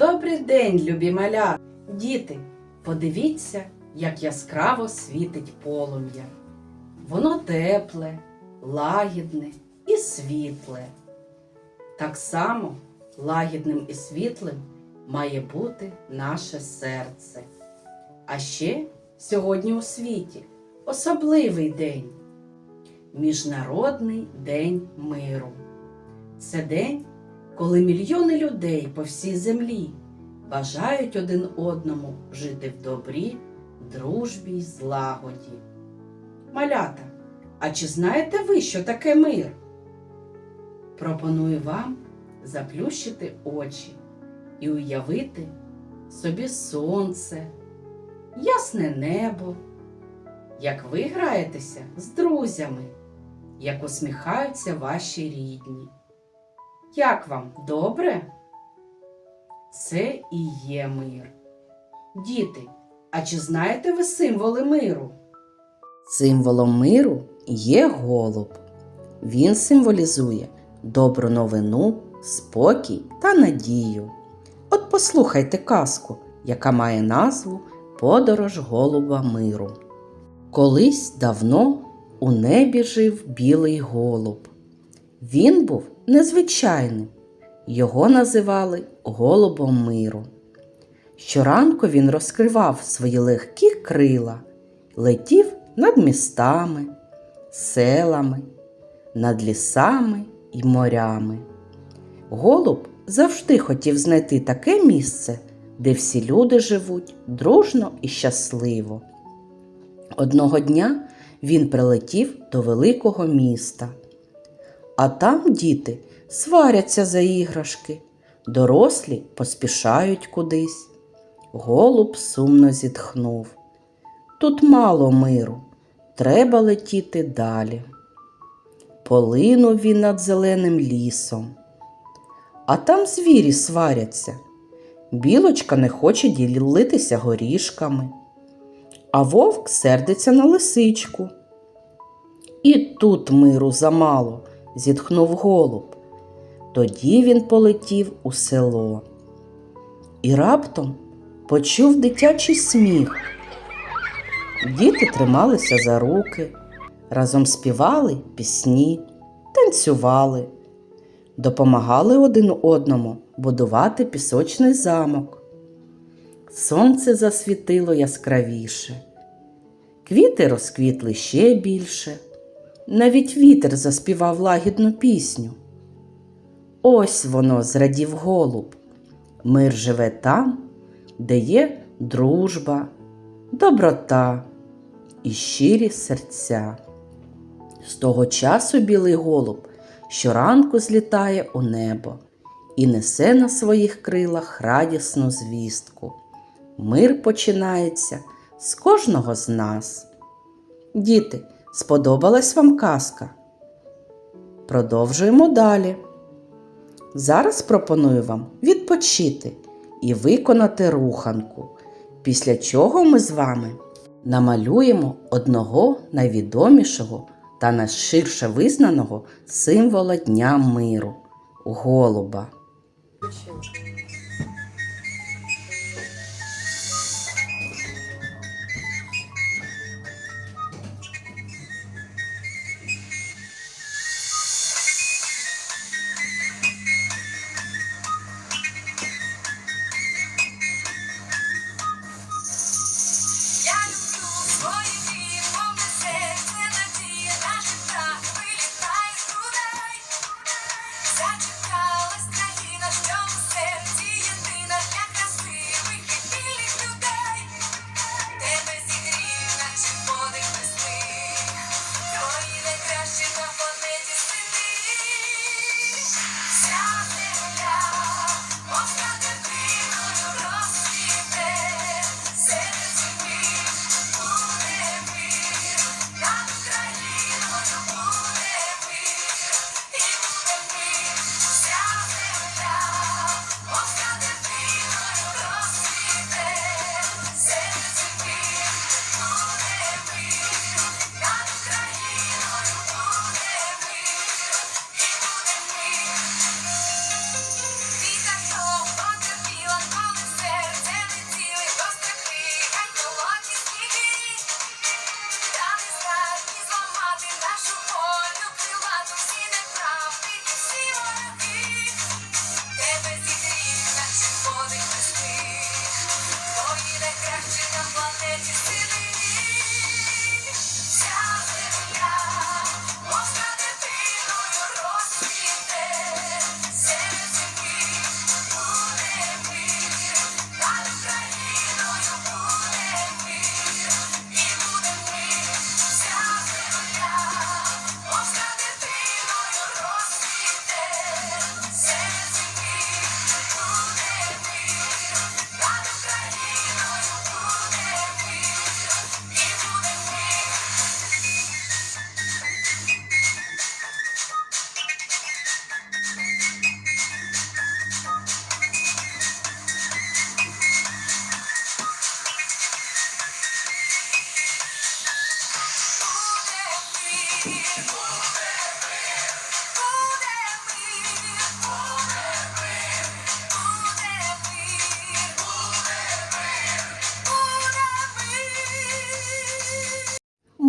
Добрий день, любі маля! Діти, подивіться, як яскраво світить полум'я. Воно тепле, лагідне і світле. Так само лагідним і світлим має бути наше серце. А ще сьогодні у світі особливий день Міжнародний день миру. Це день, коли мільйони людей по всій землі бажають один одному жити в добрі, дружбі й злагоді. Малята, а чи знаєте ви, що таке мир? Пропоную вам заплющити очі і уявити собі сонце, ясне небо, як ви граєтеся з друзями, як усміхаються ваші рідні. Як вам добре? Це і є мир. Діти, а чи знаєте ви символи миру? Символом миру є голуб. Він символізує добру новину, спокій та надію. От послухайте казку, яка має назву Подорож голуба миру. Колись давно у небі жив білий голуб. Він був незвичайним. Його називали голубом миру. Щоранку він розкривав свої легкі крила, летів над містами, селами, над лісами і морями. Голуб завжди хотів знайти таке місце, де всі люди живуть дружно і щасливо. Одного дня він прилетів до великого міста. А там діти сваряться за іграшки, дорослі поспішають кудись. Голуб сумно зітхнув. Тут мало миру, треба летіти далі. Полинув він над зеленим лісом. А там звірі сваряться. Білочка не хоче ділитися горішками, а вовк сердиться на лисичку. І тут миру замало, зітхнув голуб. Тоді він полетів у село. І раптом почув дитячий сміх. Діти трималися за руки, разом співали пісні, танцювали, допомагали один одному будувати пісочний замок. Сонце засвітило яскравіше, квіти розквітли ще більше, навіть вітер заспівав лагідну пісню. Ось воно зрадів голуб. Мир живе там, де є дружба, доброта і щирі серця. З того часу білий голуб щоранку злітає у небо і несе на своїх крилах радісну звістку. Мир починається з кожного з нас. Діти, сподобалась вам казка? Продовжуємо далі. Зараз пропоную вам відпочити і виконати руханку, після чого ми з вами намалюємо одного найвідомішого та найширше визнаного символа Дня миру голуба.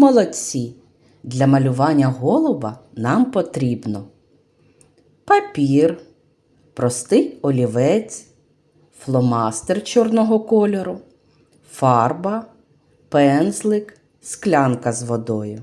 молодці. Для малювання голуба нам потрібно папір, простий олівець, фломастер чорного кольору, фарба, пензлик, склянка з водою.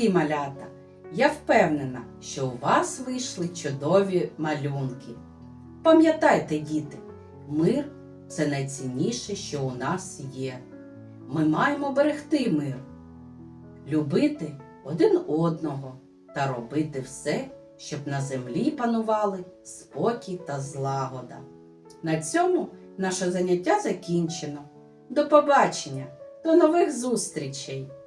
Молодці малята! Я впевнена, що у вас вийшли чудові малюнки. Пам'ятайте, діти, мир це найцінніше, що у нас є. Ми маємо берегти мир, любити один одного та робити все, щоб на землі панували спокій та злагода. На цьому наше заняття закінчено. До побачення, до нових зустрічей!